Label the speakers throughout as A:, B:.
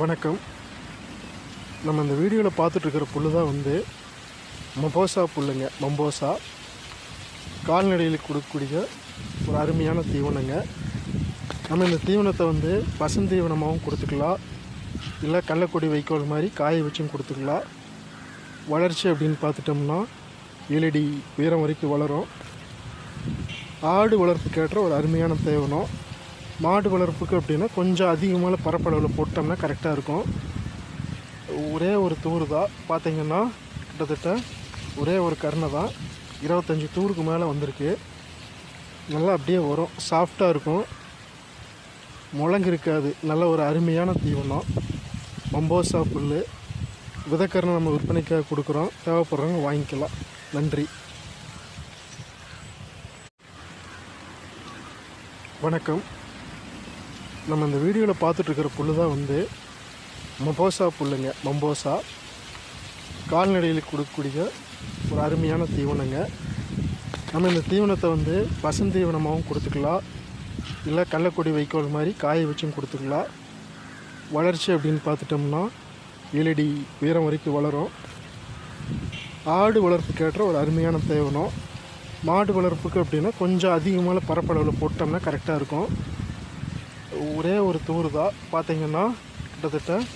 A: வணக்கம். நம்ம இந்த வீடியோவில் பார்த்துட்ருக்கிற புல் தான் வந்து மம்போசா புல்லுங்க. மம்போசா கால்நடைகளுக்கு கொடுக்கக்கூடிய ஒரு அருமையான தீவனங்க. நம்ம இந்த தீவனத்தை வந்து பசுந்தீவனமாகவும் கொடுத்துக்கலாம். இல்லை கள்ளக்கொடி வைக்கோல் மாதிரி காய வச்சும் கொடுத்துக்கலாம். வளர்ச்சி அப்படின்னு பார்த்துட்டோம்னா ஏழடி உயரம் வரைக்கும் வளரும். ஆடு வளர்ப்புக்கேற்ற ஒரு அருமையான தீவனம். மாடு வளர்ப்புக்கு அப்படின்னா கொஞ்சம் அதிகமான பரப்பளவில் போட்டோம்னா கரெக்டாக இருக்கும். ஒரே ஒரு தூர் தான். பார்த்திங்கன்னா கிட்டத்தட்ட ஒரே ஒரு கருணை தான். இருபத்தஞ்சி தூருக்கு மேலே வந்திருக்கு. நல்லா அப்படியே வரும். சாஃப்டாக இருக்கும். முழங்கு இருக்காது. நல்ல ஒரு அருமையான தீவனம். பம்போசா புல் விதக்கரணை நம்ம விற்பனைக்காக கொடுக்குறோம். தேவைப்படுறவங்க வாங்கிக்கலாம். நன்றி. வணக்கம். நம்ம இந்த வீடியோவில் பார்த்துட்ருக்கிற புல் தான் வந்து மம்போசா புல்லுங்க. மம்போசா கால்நடைகளுக்கு கொடுக்கக்கூடிய ஒரு அருமையான தீவனங்க. நம்ம இந்த தீவனத்தை வந்து பசுந்தீவனமாகவும் கொடுத்துக்கலாம். இல்லை கள்ளக்கொடி வைக்கோல் மாதிரி காய வச்சும் கொடுத்துக்கலாம். வளர்ச்சி அப்படின்னு பார்த்துட்டோம்னா ஏழடி உயரம் வரைக்கும் வளரும். ஆடு வளர்ப்புக்கு ஏற்ற ஒரு அருமையான தீவனம். மாடு வளர்ப்புக்கு அப்படின்னா கொஞ்சம் அதிகமான பரப்பளவில் போட்டோம்னா கரெக்டாக இருக்கும். ஒரே ஒரு தூர் தான். பார்த்தீங்கன்னா கிட்டத்தட்ட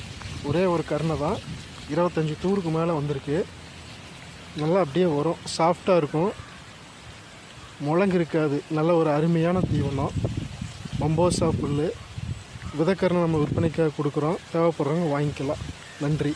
A: ஒரே ஒரு கருணை தான். இருபத்தஞ்சி தூருக்கு மேலே வந்திருக்கு. நல்லா அப்படியே வரும். சாஃப்டாக இருக்கும். முழங்கு இருக்காது. நல்ல ஒரு அருமையான தீவனம் மம்போசா புல் விதக்கரணை நம்ம விற்பனைக்காக கொடுக்குறோம். தேவைப்படுறவங்க வாங்கிக்கலாம். நன்றி.